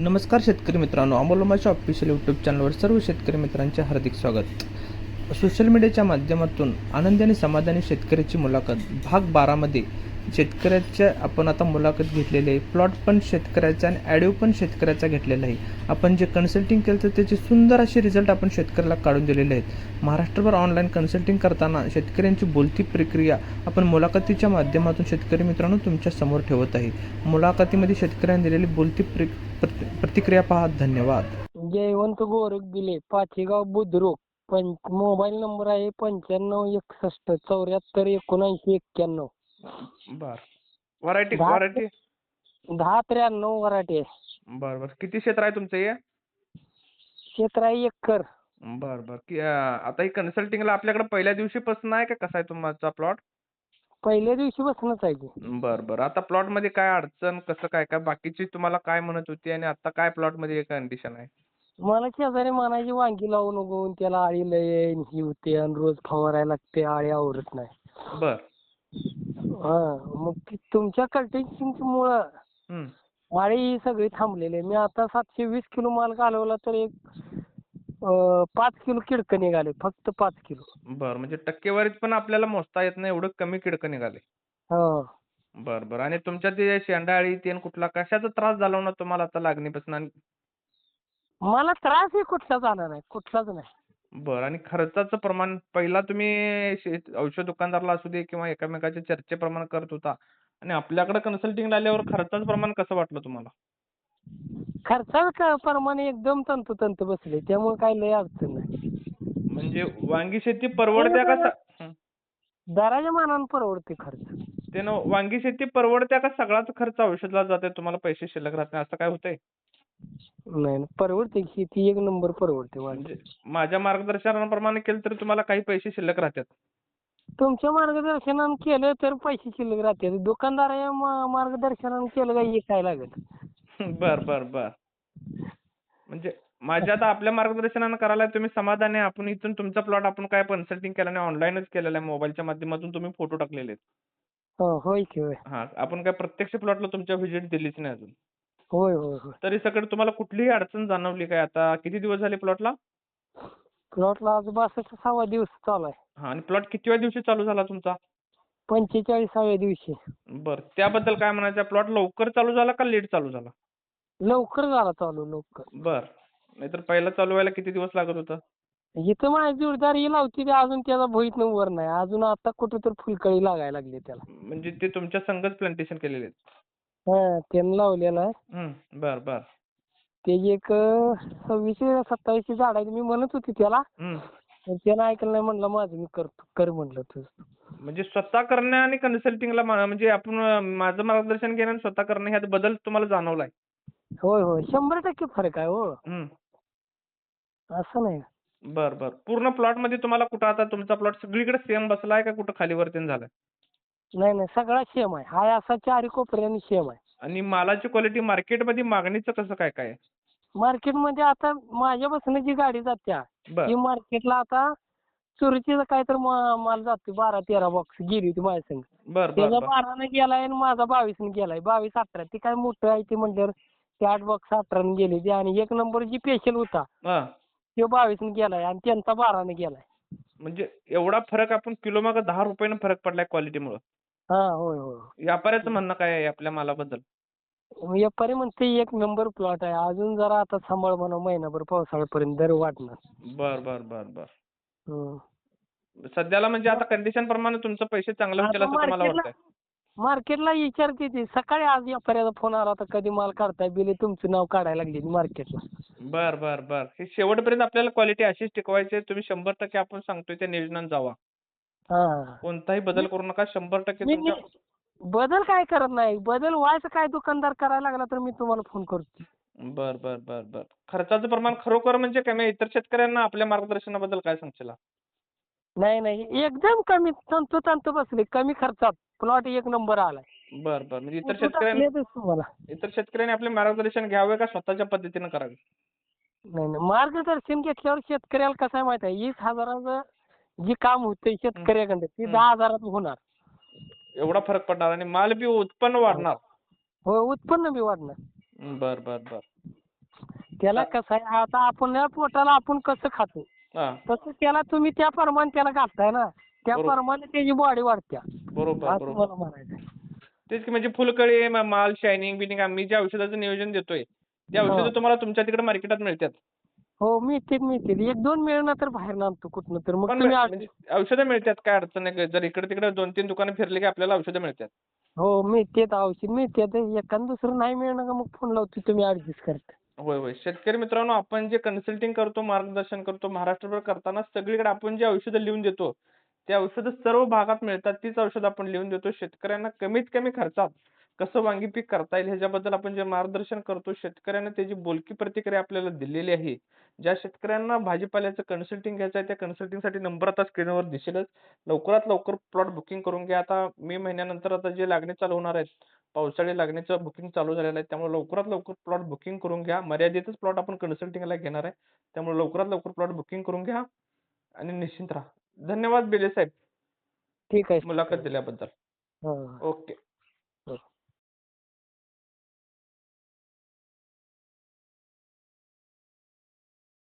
नमस्कार शेतकरी मित्रांनो अमोलमाच्या ऑफिशियल यूट्यूब चॅनलवर सर्व शेतकरी मित्रांचे हार्दिक स्वागत. सोशल मीडियाच्या माध्यमातून आनंदी आणि समाधानी शेतकऱ्याची मुलाखत भाग बारामध्ये शेतकऱ्याच्या आपण आता मुलाखत घेतलेली आहे. प्लॉट पण शेतकऱ्याचा आणि ॲडिओ पण शेतकऱ्याचा घेतलेला आहे. आपण जे कन्सल्टिंग केलं तर त्याचे सुंदर असे रिझल्ट आपण शेतकऱ्याला काढून दिलेले आहेत. महाराष्ट्रभर ऑनलाईन कन्सल्टिंग करताना शेतकऱ्यांची बोलती प्रक्रिया आपण मुलाखतीच्या माध्यमातून शेतकरी मित्रांनो तुमच्यासमोर ठेवत आहे. मुलाखतीमध्ये शेतकऱ्यांनी दिलेली बोलती प्र प्रतिक्रिया पहा. धन्यवाद. जयवंत गोरख दिले पाचेगाव बुद्रुक पंच मोबाईल नंबर आहे पंच्याण्णव एकसष्ट चौऱ्याहत्तर एकोणऐंशी एक्क्याण्णव. बर. व्हरायटी दहा- व्हरायटी दहा त्र्याण्णव वराठी आहे. बर बर. किती क्षेत्र आहे तुमचं हे? क्षेत्र आहे एकर. बर बर. आता ही कन्सल्टिंगला आपल्याकडे पहिल्या दिवशीपासून आहे का कसा आहे तुमचा प्लॉट पहिल्या दिवशी बसणंच आहे बर बर. आता प्लॉटमध्ये काय अडचण कसं काय काय बाकीची तुम्हाला काय म्हणत होती आणि आता काय प्लॉटमध्ये कंडिशन आहे? मला शेजारी म्हणायची वांगी लावू नको त्याला आळी लय ही होते आणि रोज फवारायला लागते आळी आवरत नाही. बर. हा मग तुमच्या कल्टिंग मुळे ही सगळी थांबलेली आहे. मी आता सातशे वीस किलो माल घालवला तर एक अं, पाच किलो किडकं निघाले फक्त पाच किलो. बर म्हणजे टक्केवारीत पण आपल्याला मोजता येत नाही एवढं कमी किडकं निघाले. हा. बर बर. आणि तुमच्या ते शेंडाळी तेन कुठला कशाचा त्रास झाला ना तुम्हाला आता लागणीपासून? आणि मला त्रासही कुठलाच आला नाही कुठलाच नाही. बर. आणि खर्चाचं प्रमाण पहिला तुम्ही शेत औषध दुकानदाराला असू दे किंवा एकमेकाच्या चर्चेप्रमाणे करत होता. आणि आपल्याकडे कन्सल्टिंगला आल्यावर खर्चाचं प्रमाण कसं वाटलं तुम्हाला? खर्चाचं प्रमाणे एकदम तंतोतंत बसले. त्यामुळे काही लय अडचण नाही. म्हणजे वांगी शेती परवडत्या का स- हं. दराच्या मानाने परवडते खर्च. ते ना वांगी शेती परवडत्या का सगळाच खर्च औषधाला जाते? तुम्हाला पैसे शिल्लक राहत नाही. असं काय होतंय? नाही नाही, परवडते शेती एक नंबर परवडते म्हणजे माझ्या मार्गदर्शनाप्रमाणे केलं तर तुम्हाला काही पैसे शिल्लक राहतात. तुमच्या मार्गदर्शनानं केलं तर पैसे शिल्लक राहते दुकानदाराच्या मार्गदर्शनानं केलं काही हे काय लागत बर बर बर. म्हणजे माझ्या आता आपल्या मार्गदर्शनानं करायला तुम्ही समाधानी आहे. आपण इथून तुमचा प्लॉट आपण काय कन्सल्टिंग केलं नाही ऑनलाईनच केलेला आहे. मोबाईलच्या माध्यमातून तुम्ही फोटो टाकलेले आहेत. हो होय की होय. आपण काय प्रत्यक्ष प्लॉटला तुमच्या व्हिजिट दिलीच नाही अजून. होय होय होय. तरी सगळं तुम्हाला कुठलीही अडचण जाणवली काय आता? किती दिवस झाले प्लॉटला? प्लॉटला आज बासष्ट सहावा दिवस चालू आहे. हा आणि प्लॉट कितव्या दिवशी चालू झाला तुमचा? पंचेचाळीसाव्या दिवशी. बर त्याबद्दल काय म्हणायचं? प्लॉट लवकर चालू झाला का लेट चालू झाला? लवकर झाला चालू लवकर. बर नाहीतर पहिला चालू व्हायला किती दिवस लागत होतं? इथं माझी जोडदार ही लावती ते अजून त्याचा भोईत वर नाही. अजून आता कुठं तर फुलकळी लागायला लागली त्याला. म्हणजे ते तुमच्या संघच प्लांटेशन केलेले आहेत? हा त्यानं लावलेलं. आहे बर बर. त्याची एक अं, सव्वीसशे सत्तावीसशे झाड आहेत मी म्हणत होती त्याला. पण त्यानं ऐकलं नाही म्हणलं माझं मी करतो कर म्हणलं तुझं म्हणजे स्वतः करणं आणि कन्सल्टिंगला म्हणजे आपण माझं मार्गदर्शन घेणं आणि स्वतः करणं ह्यात बदल तुम्हाला जाणवलाय. होय होय. शंभर टक्के फरक आहे हो. असं नाही. बर बर. पूर्ण प्लॉटमध्ये तुम्हाला कुठं आता तुमचा प्लॉट सगळीकडे सेम बसलाय का कुठं खाली वरती झालाय? नाही नाही सगळा सेम आहे. हाय असा चारी कोपऱ्याने सेम आहे. आणि मालाची क्वालिटी मार्केटमध्ये मागणीचं कसं काय काय? मार्केटमध्ये आता माझ्यापासून जी गाडी जात्या बर. ती मार्केटला आता चोरीची काय तर मा- माल जातो बारा तेरा बॉक्स गेली होती माझ्या संग. त्याचा बर. बारानं गेलाय आणि माझा बावीसनं गेलाय. बावीस अठरा ती काय मोठं आहे ते म्हणल्यावर ते आठ बॉक्स अठरानं गेले ते आणि एक नंबर जी पेशल होता हा. तो बावीसनं गेलाय आणि त्यांचा बारानं गेलाय. म्हणजे एवढा फरक आपण किलो मागे दहा रुपयानं फरक पडलाय क्वालिटीमुळे हा होय होय व्यापाऱ्याचं म्हणणं काय आहे आपल्या मालाबद्दल? व्यापारी म्हणते एक नंबर प्लॉट आहे. अजून जरा आता सांभाळ म्हणा महिनाभर पावसाळ्यापर्यंत दर वाढणार. बर बर बर बर. हम्म. सध्याला म्हणजे आता कंडिशन प्रमाणे तुमचं पैसे चांगलं होतील असं तुम्हाला market ला- वाटतंय? मार्केटला विचारते ती. सकाळी आज व्यापाऱ्याचा फोन आला होता कधी माल काढताय बिले तुमचं नाव काढायला लागली मार्केटला बर बर बर. हे शेवटपर्यंत आपल्याला क्वालिटी अशीच टिकवायची आहे. तुम्ही शंभर टक्के आपण सांगतोय त्या नियोजनात जावा. कोणताही बदल करू नका. शंभर टक्के बदल काय करत नाही. बदल व्हायचं काय दुकानदार करायला लागला तर मी तुम्हाला फोन करतो. बर बर बर बर. खर्चाचं प्रमाण खरोखर म्हणजे कमी. इतर शेतकऱ्यांना आपल्या मार्गदर्शनाबद्दल काय सांगशील? नाही नाही. एकदम कमी तंतोतंत बसले. कमी खर्चात. प्लॉट एक नंबर आलाय. बर बर. म्हणजे इतर शेतकऱ्यांनी इतर शेतकऱ्यांनी आपले मार्गदर्शन घ्यावे का स्वतःच्या पद्धतीने करावे? नाही नाही. मार्गदर्शन घेतल्यावर शेतकऱ्याला कसं आहे माहिती आहे? वीस हजाराचं जे काम होतंय शेतकऱ्याकडे ते. दहा हजारात होणार. एवढा फरक पडणार आणि माल बी उत्पन्न वाढणार. हो उत्पन्न बी वाढणार. बर बर बर. त्याला कसं आहे आता आपण या पोटाला आपण कसं खातो? हा. तसं त्याला तुम्ही त्या प्रमाणे त्याला घालताय ना त्या बरोबर. प्रमाणे त्याची बॉडी वाढत्या. बरोबर असं बरोबर. मला म्हणायचं आहे. तेच की म्हणजे फुलकळी म- माल शायनिंग बिनिंग आम्ही जे औषधाचं नियोजन देतोय ते हा. औषधं तुम्हाला तुमच्या तिकडे मार्केटात मिळतात. हो मिळतील मिळतील. एक दोन मिळणार तर बाहेर आणतो कुठनं तर. मग पण तुम्ही म्हणजे औषधं मिळतात काय अडचण नाही. जर इकडे तिकडे दोन तीन दुकानं फिरली की आपल्याला औषधं मिळतात. हो मिळतात. औषध मिळतात. एखादं दुसरं नाही मिळणार का मग फोन लावतो तुम्ही ऍडजस्ट करता. होय होय. शेतकरी मित्रांनो आपण जे कन्सल्टिंग करतो मार्गदर्शन करतो महाराष्ट्रभर करताना सगळीकडे आपण जे औषधं लिहून देतो ते औषधं सर्व भागात मिळतात. तीच औषधं आपण लिहून देतो. शेतकऱ्यांना कमीत कमी खर्चात कसं वांगी पीक करता येईल ह्याच्याबद्दल आपण जे मार्गदर्शन करतो शेतकऱ्यांना त्याची बोलकी प्रतिक्रिया आपल्याला दिलेली आहे. ज्या शेतकऱ्यांना भाजीपाल्याचं कन्सल्टिंग घ्यायचं आहे त्या कन्सल्टिंगसाठी नंबर आता स्क्रीनवर दिसेलच. लवकरात लवकर प्लॉट बुकिंग करून घ्या. आता मे महिन्यानंतर आता जे लागणी चालू होणार आहेत पावसाळी लागणीचं बुकिंग चालू झालेलं आहे त्यामुळे लवकरात लवकर प्लॉट बुकिंग करून घ्या. मर्यादितच प्लॉट आपण कन्सल्टिंगला घेणार आहे त्यामुळे लवकरात लवकर प्लॉट बुकिंग करून घ्या आणि निश्चिंत राहा. धन्यवाद बेले साहेब. ठीक आहे. मुलाखत दिल्याबद्दल. हो. ओके.